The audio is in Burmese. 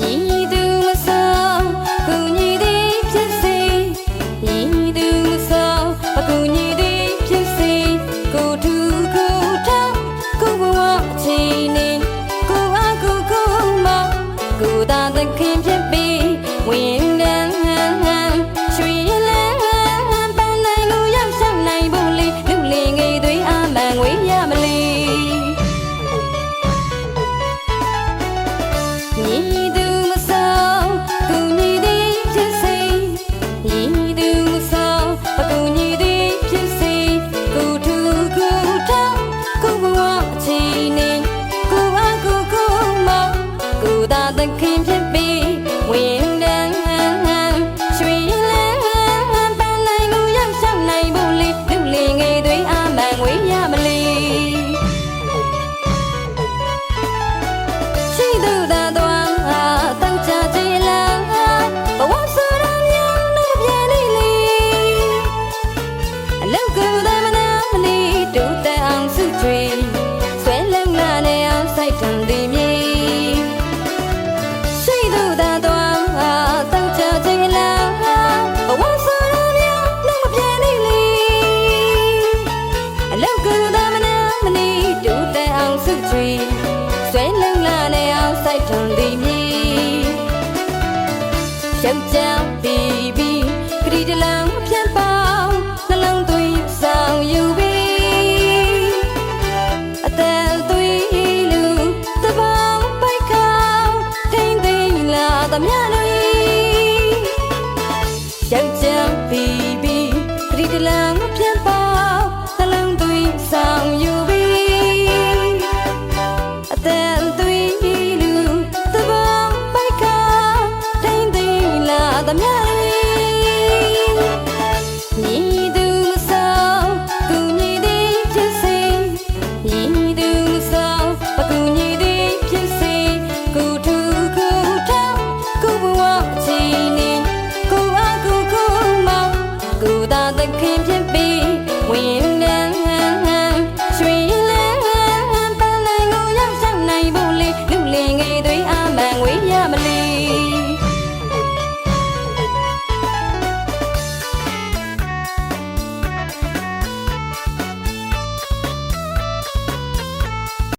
nhỉ တန်ဒီမြေစိတ်သူသာတော်တောက်ကြခြင်းလားဘဝဆိုရများလုံးမပြင်းနေလေအလောက်ကသာမနာမနေတူတဲအောင်စုချွေဆွဲလုံလာနေအောင်စိုက်တန်ဒီမြေရောက်ကြောင် သမျှလူယောက်ျံဘီဘီခရီးတလန်မပြန်ပါနှလုံးသွင်းဆောင်ယူပြီးအတန်သွင်းလူသဘောပိုက်ခတိုင်းသိလာသမျှ